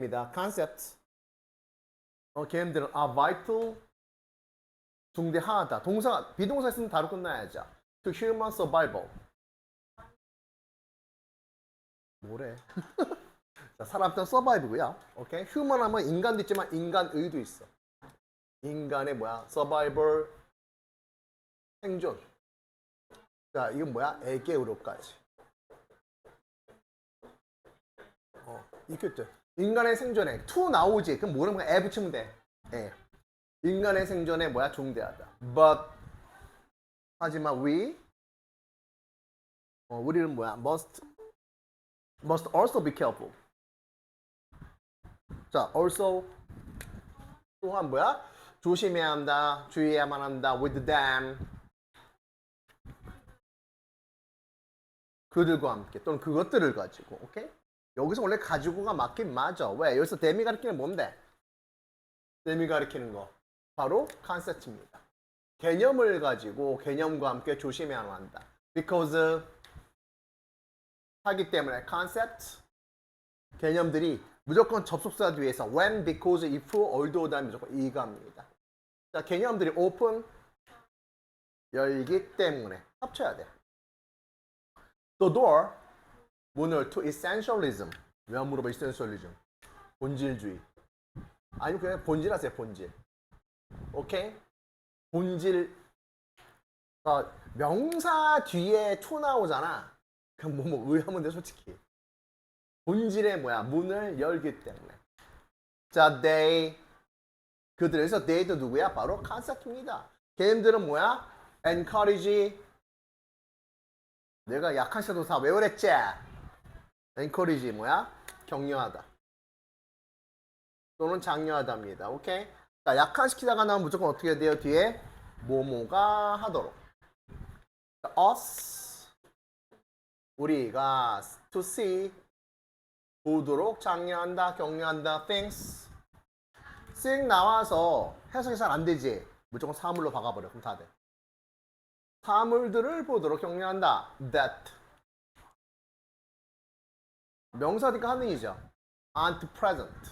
입니다. concept. 어, 걔네들은 are vital 중대하다. 동사 비동사 있으면 바로 끝나야죠. to human survival. 뭐래? 자, 사람들 서바이브고요. 오케이. 휴먼 하면 인간도 있지만 인간의도 있어. 인간의 뭐야? 서바이벌 생존. 자, 이건 뭐야? 애계우로까지. 어, 이겼죠. 인간의 생존에 to 나오지. 그럼 뭐라는 거야? 애 붙이면 돼. 예. 인간의 생존에 뭐야? 중대하다. But 하지만 we 어, 우리는 뭐야? must must also be careful. 자, also 또한 뭐야? 조심해야 한다. 주의해야만 한다. with them. 그들과 함께 또는 그것들을 가지고. 오케이? 여기서 원래 가지고가 맞긴 맞아. 왜? 여기서 데미 가리키는 뭔데? 데미 가리키는 거. 바로 컨셉트입니다. 개념을 가지고 개념과 함께 조심해야만 한다. because 하기 때문에 concept 개념들이 무조건 접속사 뒤에서 when, because, if, although 다음에 무조건 이가입니다. 자, 개념들이 open 열기 때문에 합쳐야 돼. The door 문을 to essentialism. 왜안 물어봐? essentialism. 본질주의. 아니 그냥 본질 하세요 본질. 오케이? 본질 어, 명사 뒤에 to 나오잖아. 그럼 뭐뭐 의하면 돼 솔직히. 본질의 뭐야? 문을 열기 때문에. 자 they. 그들에서 they도 누구야? 바로 컨셉트입니다. 걔네들은 뭐야? encourage. 내가 약한 시도 다 외우랬지 encourage 뭐야? 격려하다. 또는 장려하다입니다. 오케이? 자 약한 시키다가 나면 무조건 어떻게 돼요? 뒤에 뭐뭐가 하도록. 자, us. 우리가 to see. 보도록 장려한다 격려한다 things 씩 나와서 해석이 잘 안 되지? 무조건 사물로 박아버려. 그럼 다 돼. 사물들을 보도록 격려한다. that 명사니까 하능이죠. aren't present.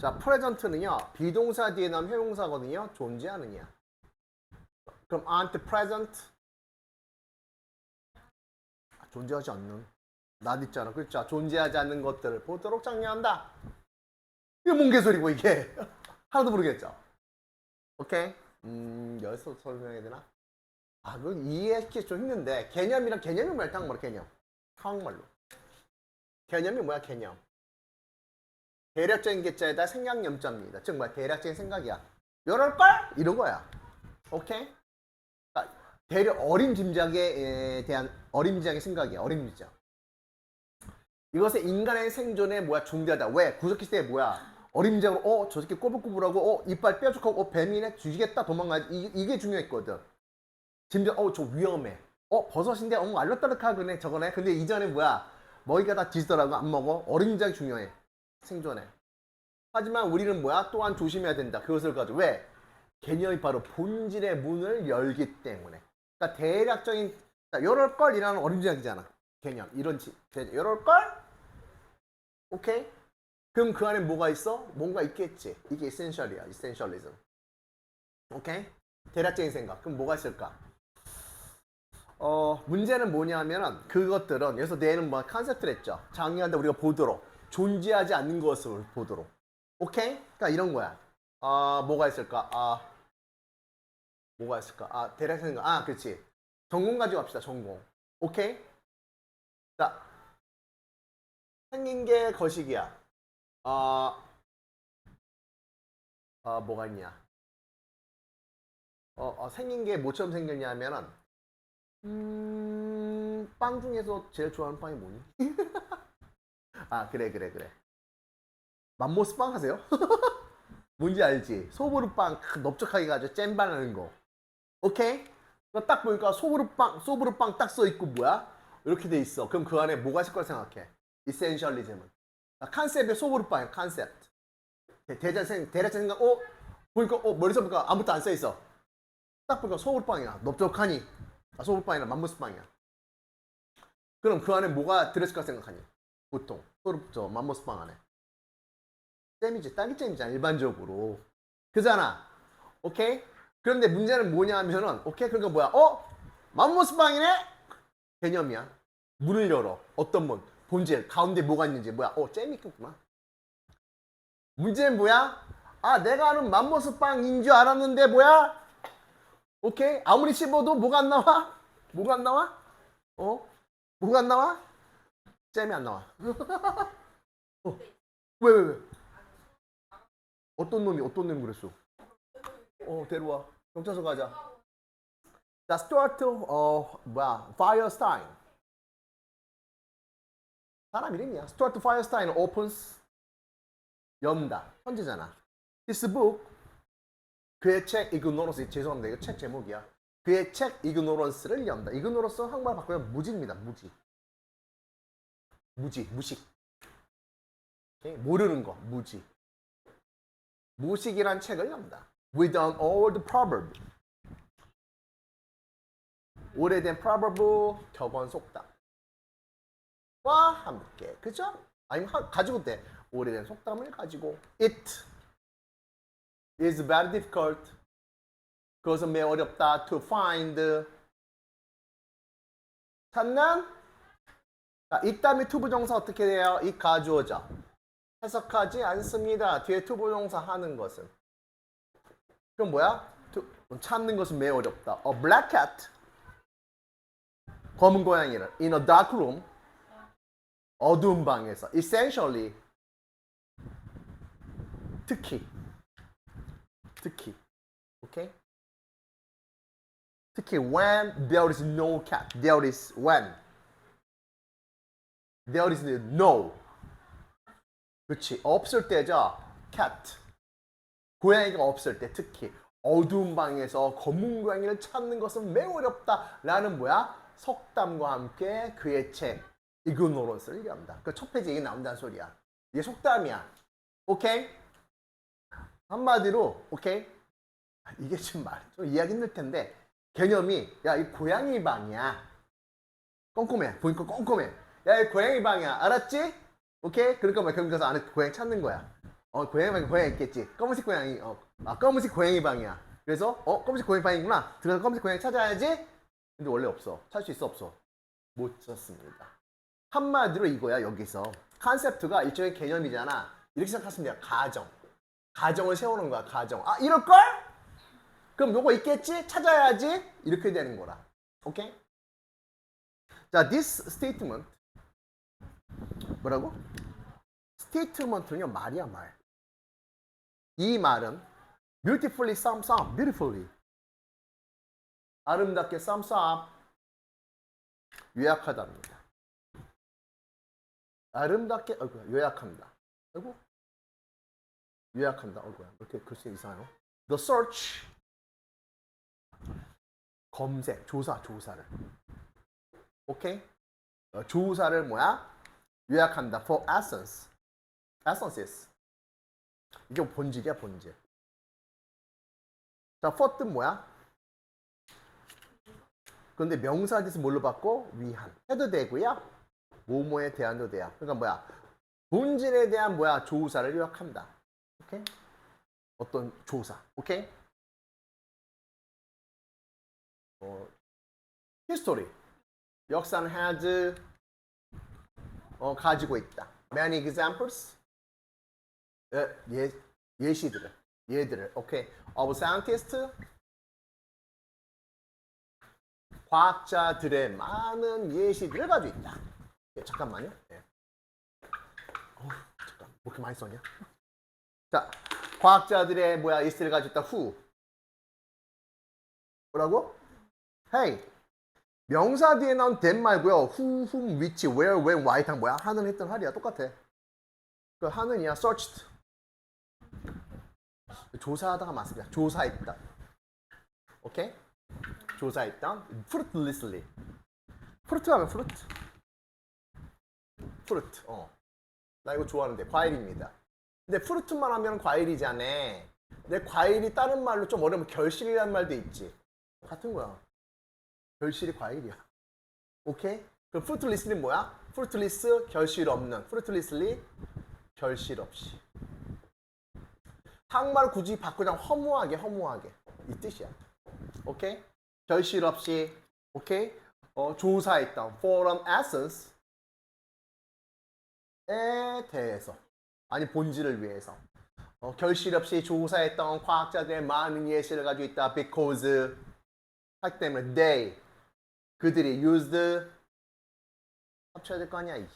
자 present는요 비동사 뒤에 나면 형용사거든요. 존재하느냐. 그럼 aren't present? 아, 존재하지 않는. 낫 있잖아. 그렇죠? 존재하지 않는 것들을 보도록 장려한다. 이게 뭔 개소리고 이게. 하나도 모르겠죠? 오케이. 음 여기서 설명해야 되나? 아 그건 이해하기 좀 힘든데 개념이랑 개념이 뭐야 한국말로 개념 한국말로. 개념이 뭐야 개념? 대략적인 개자에다 생각념자입니다. 즉 뭐야 대략적인 생각이야. 이럴걸? 이런 거야. 오케이? 아, 대략 어림짐작에 대한 어림짐작의 생각이야 어림짐작. 이것은 인간의 생존에 뭐야 중대하다. 왜? 구석기 시대에 뭐야? 어림짐작으로 어 저 새끼 꼬불꼬불하고 어 이빨 뾰족하고 어 뱀이네? 죽이겠다 도망가야지. 이, 이게 중요했거든. 심지어 어저 위험해 어 버섯인데? 어 알록달록하네 저거네. 근데 이전에 뭐야? 먹이가 다 뒤지더라고 안 먹어? 어림짐작이 중요해. 생존에 하지만 우리는 뭐야? 또한 조심해야 된다. 그것을 가지고 왜? 개념이 바로 본질의 문을 열기 때문에. 그러니까 대략적인 자, 이럴 걸이라는 어림짐작이잖아. 개념 이런 지 이럴 걸? 오케이? 그럼 그 안에 뭐가 있어? 뭔가 있겠지. 이게 이센셜이야 이센셜리즘 오케이? 대략적인 생각. 그럼 뭐가 있을까 어 문제는 뭐냐면은 그것들은 여기서 내는 뭐 컨셉트를 했죠. 장려한다 우리가 보도록 존재하지 않는 것을 보도록. 오케이? 그러니까 이런 거야. 아 뭐가 있을까? 아 뭐가 있을까? 아 대략적인 생각. 아 그렇지. 전공 가지고 합시다 전공. 오케이? 자 생긴 게 거식이야. 아, 아 뭐가 있냐? 어, 어, 생긴 게 뭐처럼 생겼냐면은 음, 빵 중에서 제일 좋아하는 빵이 뭐니? 아 그래 그래 그래 맘모스 빵 하세요? 뭔지 알지? 소보루빵 크, 넓적하게 가지고 잼반 하는 거 오케이? 딱 보니까 소보루 빵 소보루 빵 딱 써 있고 뭐야? 이렇게 돼 있어 그럼 그 안에 뭐가 있을 거라 생각해? 이센셜리즘은 아, 컨셉의 소보루 빵이야 컨셉 대자생 대략적 생각 어? 보니까 어 머리서 보니까 아무것도 안 써 있어 딱 보니까 소보루 빵이야 넓적하니 아, 소보루빵이나 맘모스빵이야 그럼 그 안에 뭐가 들었을 거라 생각하니? 보통. 소르 저 맘모스빵 안에. 잼이지 딸기잼이잖아 일반적으로. 그잖아. 오케이 그런데 문제는 뭐냐면은 오케이 그러니까 뭐야? 어? 맘모스빵이네? 개념이야. 문을 열어. 어떤 문? 본질. 가운데 뭐가 있는지. 뭐야? 어 잼이 있겠구만 문제는 뭐야? 아 내가 아는 맘모스빵인 줄 알았는데 뭐야 오케이 아무리 씹어도 뭐가 안 나와 뭐가 안 나와 어 뭐가 안 나와 잼이 안 나와 어. 왜 왜, 왜? 어떤 놈이 어떤 놈이 그랬어? 어 데려와 경찰서 가자. 자 스튜어트 어 뭐야 파이어스타인 사람 이름이야. 스튜어트 파이어스타인 opens 연다 현재잖아. His book 그의 책 ignorance 죄송합니다 이거 책 제목이야. 그의 책 ignorance를 연다. ignorance 한국말 바꾸면 무지입니다. 무지. 무지 무식. 오케이? 모르는 거 무지. 무식이란 책을 엽니다. With an old proverb. 오래된 proverb 격언 속담. 와 함께 그죠? 아니면 하- 가지고 돼. 오래된 속담을 가지고 It is very difficult. 그것은 매우 어렵다 to find. 찾는 자, 이 다음에 투부정사 어떻게 돼요? 이 가주어죠. 해석하지 않습니다. 뒤에 투부정사 하는 것은. 그럼 뭐야? 투- 찾는 것은 매우 어렵다. A black cat. 검은 고양이를 in a dark room. 어두운 방에서 essentially 특히 특히 오케이 특히 when there is no cat there is when there is no 그렇지 없을 때죠 cat 고양이가 없을 때 특히 어두운 방에서 검은 고양이를 찾는 것은 매우 어렵다라는 뭐야 속담과 함께 그의 책 이그노런스를 얘기합니다. 그 첫 페이지에 나온다는 소리야. 이게 속담이야. 오케이? 한마디로 오케이? 아, 이게 좀 말, 좀 이해하기 힘들 텐데 개념이 야 이 고양이 방이야. 꼼꼼해. 보니까 꼼꼼해. 야 이 고양이 방이야. 알았지? 오케이? 그러니까 막 그러면서 안에 고양이 찾는 거야. 어 고양이 방에 고양이 있겠지. 검은색 고양이. 어, 아 검은색 고양이 방이야. 그래서 어 검은색 고양이 방이구나. 들어가서 검은색 고양이 찾아야지. 근데 원래 없어. 찾을 수 있어 없어? 못 찾습니다. 한마디로 이거야 여기서 컨셉트가 일종의 개념이잖아. 이렇게 생각하시면 돼요. 가정. 가정을 세우는 거야. 가정. 아 이럴 걸? 그럼 요거 있겠지? 찾아야지. 이렇게 되는 거라. 오케이? 자, this statement 뭐라고? statement는요 말이야 말. 이 말은 beautifully sums up, beautifully 아름답게 sums up 요약하답니다. 아름답게 어이구, 요약합니다. 아이고 요약한다. 어이구야. 왜 이렇게 글씨 이상해요? The search 검색, 조사, 조사를. 오케이? 어, 조사를 뭐야? 요약한다. For essence. essences. 이게 본질이야, 본질. 자, for 뜻 뭐야? 그런데 명사에서 뭘로 바꿔? 위한. 해도 되고요. 뭐뭐에 대한도 돼요. 그러니까 뭐야? 본질에 대한 뭐야? 조사를 요약한다. 오케이? 어떤 조사. 오케이? 어, history. 역사는 has 어, 가지고 있다. Many examples. 예, 예, 예시들을. 예들을. 오케이. Of scientists. 과학자들의 많은 예시들을 가지고 있다. 예, 잠깐만요. 예. 어, 잠깐. 뭐 이렇게 많이 썼냐? 자, 과학자들의 뭐야 가지고 있다. Who? 뭐라고? Hey. 명사 뒤에 나온 that 말고요. Who, whom, which, where, when, why 다 뭐야? 하는 했던 할이야. 똑같아. 그 하는이야. searched. 조사하다가 맞습니다. 조사했다. 오케이? 조사했다. fruitlessly. fruit 하면 fruit. fruit. 어. 나 이거 좋아하는데 과일입니다. 근데 fruit만 하면 과일이잖아. 근데 과일이 다른 말로 좀 어려우면 결실이라는 말도 있지. 같은 거야. 결실이 과일이야. 오케이? 그럼 fruitless는 뭐야? fruitless 결실 없는 fruitlessly 결실 없이 한국말을 굳이 바꾸자면 허무하게 허무하게 이 뜻이야 오케이 결실 없이 오케이 어, 조사했던 forum essence 에 대해서 아니 본질을 위해서. 어, 결실 없이 조사했던 과학자들의 많은 예시를 가지고 있다. Because 하기 때문에 they 그들이 used 합쳐야 될 거 아니야 이.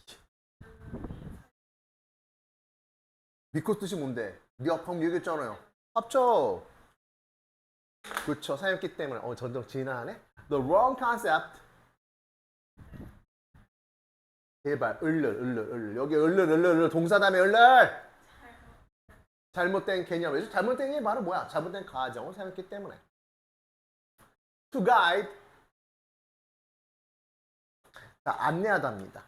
because 뜻이 뭔데? 네 방금 얘기했잖아요. 합쳐. 그쵸 사용했기 때문에. 어 점점 진화하네? The wrong concept 제발 을를 을를 을를 여기 을를 을를 을를 동사 다음에 을를 잘못된 개념. 잘못된 게 바로 뭐야? 잘못된 가정을 사용했기 때문에. To guide. 자, 안내하다입니다.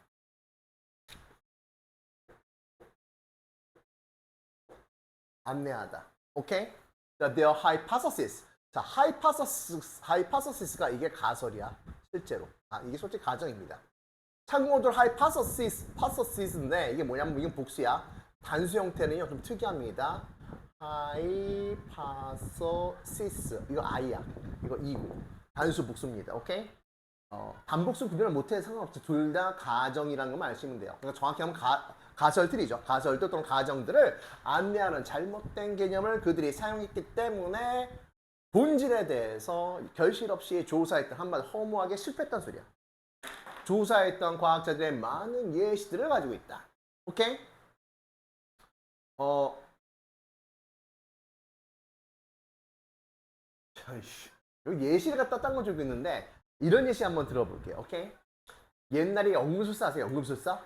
안내하다. 오케이? 자, their hypothesis. 자 hypothesis hypothesis가 이게 가설이야 실제로. 아 이게 솔직히 가정입니다 참고들 hypothesis, hypothesis인데 이게 뭐냐면 이게 복수야. 단수 형태는요 좀 특이합니다. hypothesis 이거 i야. 이거 이고 단수 복수입니다. 오케이? 어, 단복수 구별을 못해 상관없죠. 둘 다 가정이라는 것만 아시면 돼요. 그러니까 정확히 하면 가, 가설들이죠. 가설들 또는 가정들을 안내하는 잘못된 개념을 그들이 사용했기 때문에 본질에 대해서 결실 없이 조사했던 한마디 허무하게 실패했단 소리야. 조사했던 과학자들의 많은 예시들을 가지고 있다. 오케이? 어. 예시를 갖다 딴건좀 있는데 이런 예시 한번 들어볼게요. 오케이? 옛날에 연금술사 아세요? 연금술사?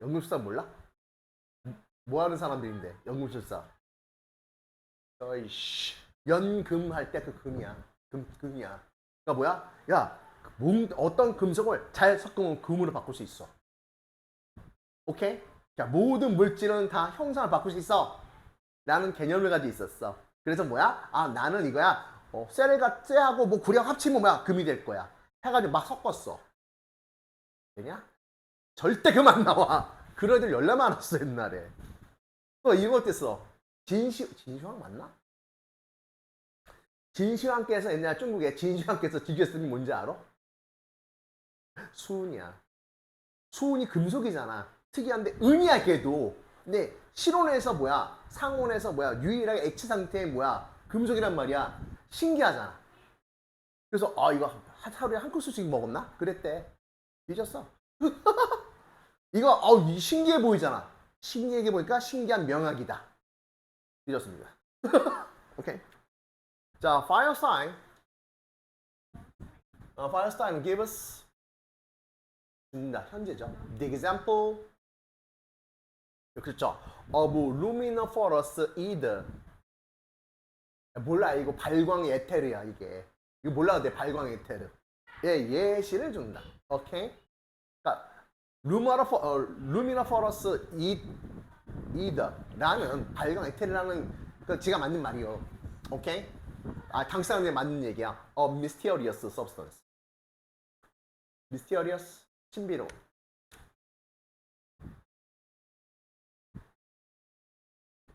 연금술사 몰라? 뭐 하는 사람들인데? 연금술사. 어이씨. 연금할 때 그 금이야. 금, 금이야. 그러니까 뭐야? 야, 뭔, 어떤 금속을 잘 섞으면 금으로 바꿀 수 있어. 오케이? 자, 모든 물질은 다 형상을 바꿀 수 있어. 라는 개념을 가지고 있었어. 그래서 뭐야? 아, 나는 이거야. 어, 셀과 쇠하고 뭐 구량 합치면 뭐야? 금이 될 거야. 해가지고 막 섞었어. 되냐? 절대 금 안 나와. 그런 애들 열나 많았어, 옛날에. 또 이거 어땠어? 진시, 진시황 맞나? 진시황께서 옛날 중국에 진시황께서 지겼으니 뭔지 알아? 수은이야. 수은이 금속이잖아. 특이한데 은이야 걔도. 근데 실온에서 뭐야? 상온에서 뭐야? 유일하게 액체 상태의 뭐야? 금속이란 말이야. 신기하잖아. 그래서 아 이거 하- 하루에 한 코스씩 먹었나? 그랬대. 잊었어. 이거 아우 이 신기해 보이잖아. 신기하게 보니까 신기한 명학이다. 잊었습니다. 오케이. 자, fire sign. 어, fire sign 준다 현재죠. The example 그렇죠. of luminiferous ether 몰라 이거 발광 에테르야 이게 이거 몰라도 돼 발광 에테르 예 예시를 준다. 오케이. 그러니까 루미너퍼 어, 루미너퍼러스 이 ether라는 발광 에테르라는 그 지가 만든 말이요. 오케이. 아 사람들이 만든 얘기야. 어 mysterious substance. mysterious 신비로운.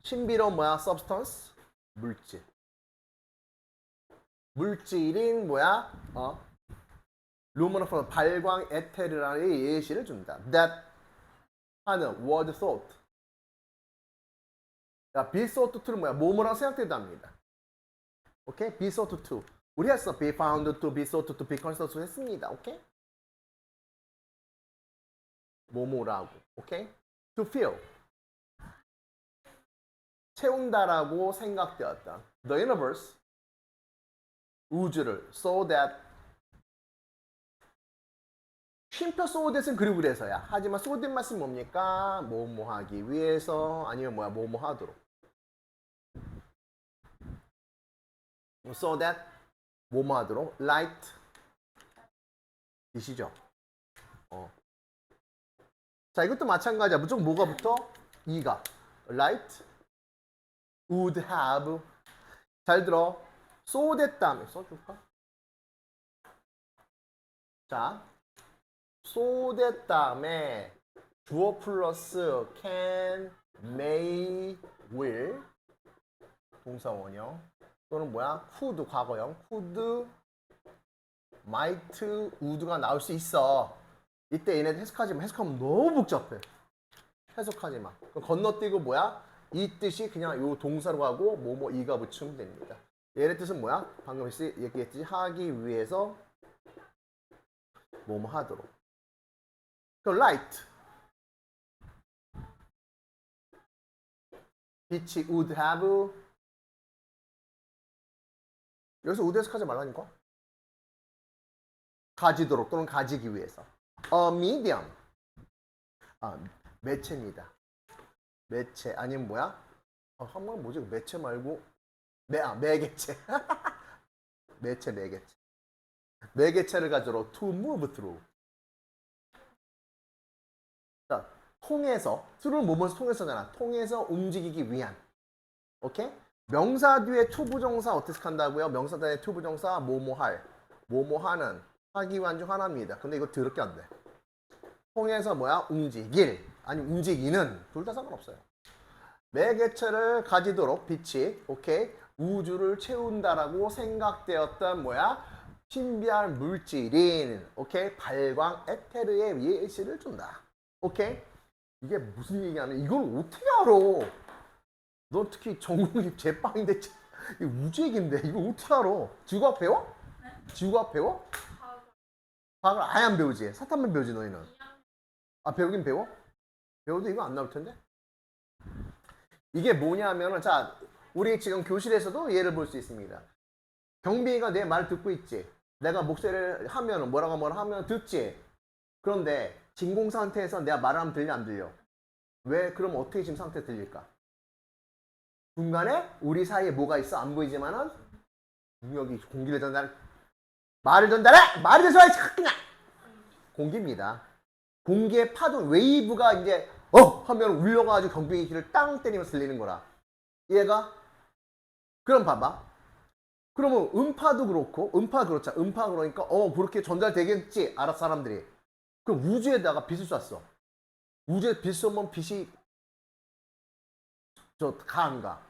신비로운 뭐야? substance 물질. 물질인 뭐야? 어? 루머너프 발광 에테르라는 예시를 준다. that 하는 word thought. 야, be thought to는 뭐야? 생각되다 합니다. 오케이? be thought to. 우리 했어. be found to, be thought to, be considered to 했습니다. 오케이? 뭐뭐라고. 오케이? to feel. 채운다라고 생각되었다. The universe. 우주를 so that 쉼표 so that은 그리고 그래서야. 하지만 so that 말씀 뭡니까? 뭐뭐 하기 위해서 아니면 뭐야 뭐뭐 하도록. so that 뭐뭐 하도록 light 이시죠. 어. 자 이것도 마찬가지야. 무조건 뭐가 붙어? 이가 light would have 잘 들어. so that 다음에 써줄까? 자, so that 다음에 주어 플러스 can, may, will 동사 원형 또는 뭐야 could 과거형 could, might, would가 나올 수 있어. 이때 얘네들 해석하지 마. 해석하면 너무 복잡해. 해석하지 마. 건너뛰고 뭐야? 이 뜻이 그냥 요 동사로 가고 뭐뭐 이가 붙이면 됩니다. 얘네 뜻은 뭐야? 방금 씨 얘기했듯이 하기 위해서 뭐뭐 하도록. 그 light. 빛이 would have 여기서 would 해석하지 말라니까. 가지도록 또는 가지기 위해서. A medium. 아, 매체입니다. 매체 아니면 뭐야? 아, 한번 뭐지? 매체 말고 매, 아, 매개체. 매체, 매개체. 매개체를 가지러 to move through. 자, 통해서 through는 뭐뭐서 통해서잖아. 통해서 움직이기 위한. 오케이? 명사 뒤에 to 부정사 어떻게 한다고요? 명사 뒤에 to 부정사 뭐뭐 할, 뭐뭐 하는 하기 위한 중 하나입니다. 근데 이거 더럽게 안 돼. 통해서 뭐야? 움직일 아니 움직이는 둘 다 상관없어요. 매개체를 가지도록 빛이 오케이 우주를 채운다라고 생각되었던 뭐야 신비한 물질인 오케이 발광 에테르의 예시를 준다. 오케이 이게 무슨 얘기하는 이걸 어떻게 알아? 너 특히 전공이 제빵인데 이 우주 얘기인데 이거 어떻게 알아? 지구학 배워? 지구학 배워? 과학을 아예 안 배우지. 사탄만 배우지 너희는. 아 배우긴 배워? 배워도 이거 안 나올 텐데. 이게 뭐냐면은 자 우리 지금 교실에서도 예를 볼 수 있습니다. 경빈이가 내 말 듣고 있지. 내가 목소리를 하면 뭐라고 뭐라 하면 듣지. 그런데 진공 상태에서 내가 말하면 들려 안 들려? 왜 그럼 어떻게 지금 상태 들릴까? 중간에 우리 사이에 뭐가 있어 안 보이지만은 중력이 공기를 전달 말을 전달해 말을 전달해 그냥 공기입니다. 공기의 파도 웨이브가 이제 어 하면 울려가지고 경비기 귀를 땅 때리면서 들리는 거라. 얘가 그럼 봐봐. 그러면 음파도 그렇고 음파 그렇죠. 음파 그러니까 어 그렇게 전달되겠지 알아 사람들이. 그럼 우주에다가 빛을 쐈어. 우주에 빛 쏘면 빛이 저 가 안 가?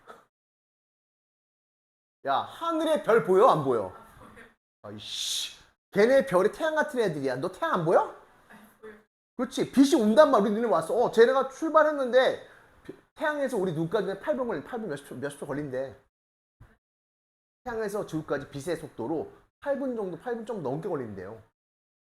야 하늘에 별 보여 안 보여? 아이씨 걔네 별이 태양 같은 애들이야. 너 태양 안 보여? 그렇지. 빛이 온단 말이야. 우리 눈에 왔어. 어, 쟤네가 출발했는데 비- 태양에서 우리 눈까지 8분 걸린 8분 몇십 초, 몇십 초 걸린대. 태양에서 지구까지 빛의 속도로 8분 정도, 8분 좀 넘게 걸린대요.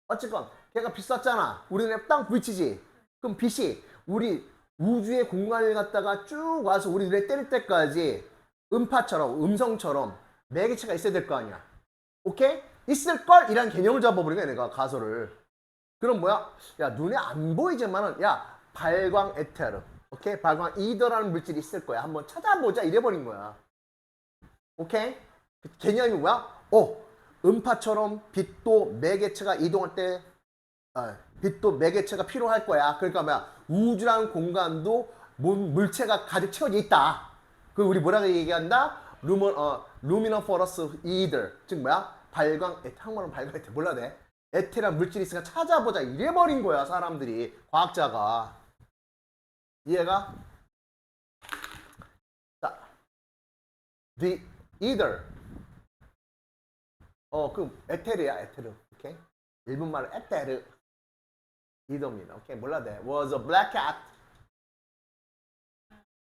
어쨌건 걔가 빛 쐈잖아. 우리 눈에 딱 부딪히지. 그럼 빛이 우리 우주의 공간을 갖다가 쭉 와서 우리 눈에 때릴 때까지 음파처럼, 음성처럼 매개체가 있어야 될 거 아니야. 오케이? 있을 걸 이란 개념을 잡아버린 거야, 내가 가설을. 그럼 뭐야? 야 눈에 안 보이지만은 야 발광 에테르 오케이 발광 이더라는 물질이 있을 거야 한번 찾아보자 이래버린 거야 오케이 그 개념이 뭐야? 어 음파처럼 빛도 매개체가 이동할 때 어, 빛도 매개체가 필요할 거야 그러니까 뭐야 우주라는 공간도 물- 물체가 가득 채워져 있다 그 우리 뭐라고 얘기한다? 루머 어 루미너 포러스 이들. 즉 뭐야? 발광 에테 한국말은 발광 에테 몰라 돼. 에테란 물질이 있으니까 찾아보자. 이래버린 거야 사람들이. 과학자가. 이해가? 자 the either 어그 에테르야 에테르. 오케이? 일본말로 에테르. 이더입니다. 오케이? 몰라 돼. Was a black cat.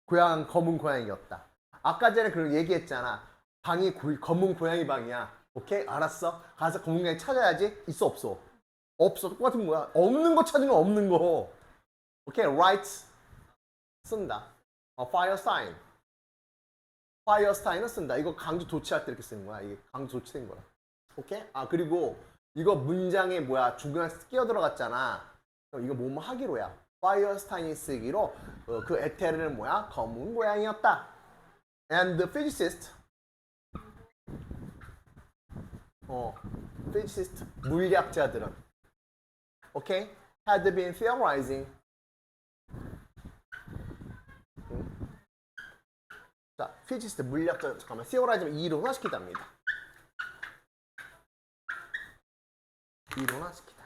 고양 검은 고양이였다 아까 전에 그 얘기했잖아. 방이 고- 검은 고양이 방이야. 오케이? 알았어. 가서 검은 고양이 찾아야지. 있어 없어? 없어. 똑같은 거야. 없는 거 찾으면 없는 거. 오케이? Right. 쓴다. 어, fire sign. Fire sign을 쓴다. 이거 강조 조치할 때 이렇게 쓰는 거야. 이게 강조 조치된 거야. 오케이? 아 그리고 이거 문장에 뭐야? 중간에 끼어 들어갔잖아. 이거 뭐뭐 하기로야? Sign이 쓰기로 어, 그 에테르는 뭐야? 검은 고양이였다 and the physicist 어, physicist 물리학자들은 오케이 had been theorizing 음. 자, physicist 물리학자 잠깐만 theorizing 이론화시키답니다. 이론화시키다.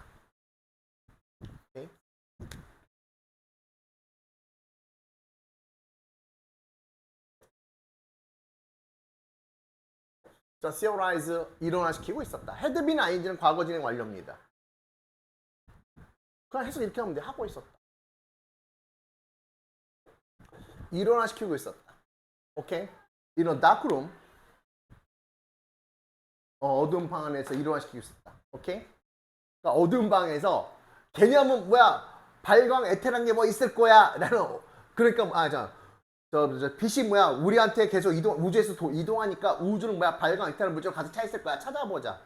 자, theorize 일어나시키고 있었다. been ing는 과거 진행 완료입니다. 그냥 해석 이렇게 하면 돼. 하고 있었다. 일어나시키고 있었다. 오케이? 이런 darkroom 어, 어두운 방 안에서 일어나시키고 있었다. 오케이? 그러니까 어두운 방에서 개념은 뭐야? 발광 에테란 게 뭐 있을 거야. 라는 그러니까 아, 자, 저, 저 빛이 뭐야? 우리한테 계속 이동 우주에서 도- 이동하니까 우주는 뭐야? 발광 에테란 물질 가득 차 있을 거야. 찾아보자.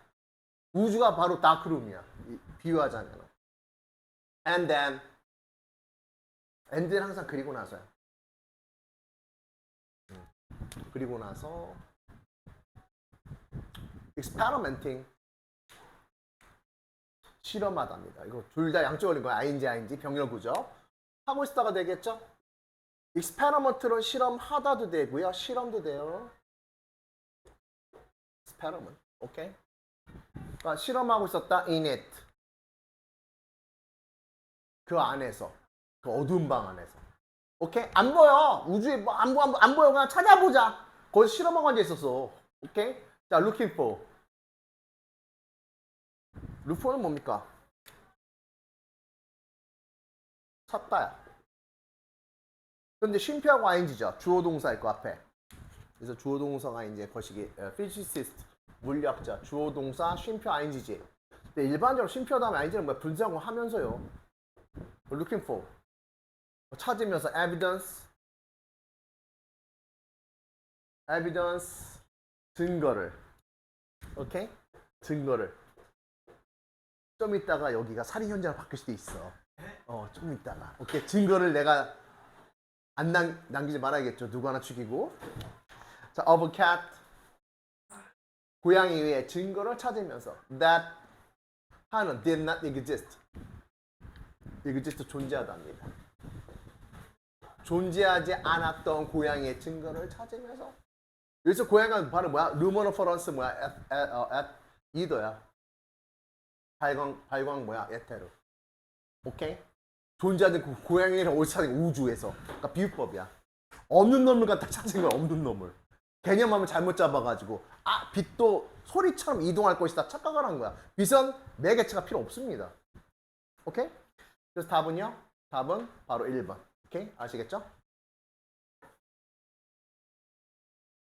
우주가 바로 다크룸이야. 이- 비유하자면. And then end는 항상 그리고 나서야. 음, 그리고 나서 experimenting 실험하답니다. 이거 둘 다 양쪽 올린 거야. ing, ing 병렬 구조. 하고 있다가 되겠죠? Experiment로 실험하다도 되고요. 실험도 돼요. experiment. 오케이? 그러니까 실험하고 있었다. in it. 그 안에서. 그 어두운 방 안에서. 오케이? 안 보여. 우주에 뭐 안, 보, 안, 보- 안 보여. 그냥 찾아보자. 거기 실험하고 앉아 있었어. 오케이? 자, looking for. 루포는 뭡니까? 찾다야. 근데 쉼표하고 ing죠. 주어 동사 있고 앞에. 그래서 주어 동사가 이제 거시기 어, physicist 물리학자 주어 동사 쉼표 ing지. 근데 일반적으로 쉼표 다음에 ing는 뭐야? 분석을 하면서요. looking for 찾으면서 evidence evidence 증거를 오케이? 증거를 좀 있다가 여기가 살인 현장으로 바뀔 수도 있어. 어, 좀 있다가. 오케이. 증거를 내가 안 남, 남기지 말아야겠죠. 누구 하나 죽이고. 자, of a cat. 고양이 위에 증거를 찾으면서 that 하는 did not exist. exist 존재하답니다. 존재하지 않았던 고양이의 증거를 찾으면서 여기서 고양이가 바로 뭐야? 루머노퍼런스 뭐야? at, at, 어. 발광 발광 뭐야 에테르 오케이 존재하는 그 고양이를 거야? 우주에서. 그러니까 비유법이야. 없는 놈을 갖다 찾은 거야 없는 놈을. 개념하면 잘못 잡아가지고. 아 빛도 소리처럼 이동할 것이다 착각을 한 거야. 빛은 매개체가 필요 없습니다. 오케이? 그래서 답은요? 답은 바로 1번. 오케이? 아시겠죠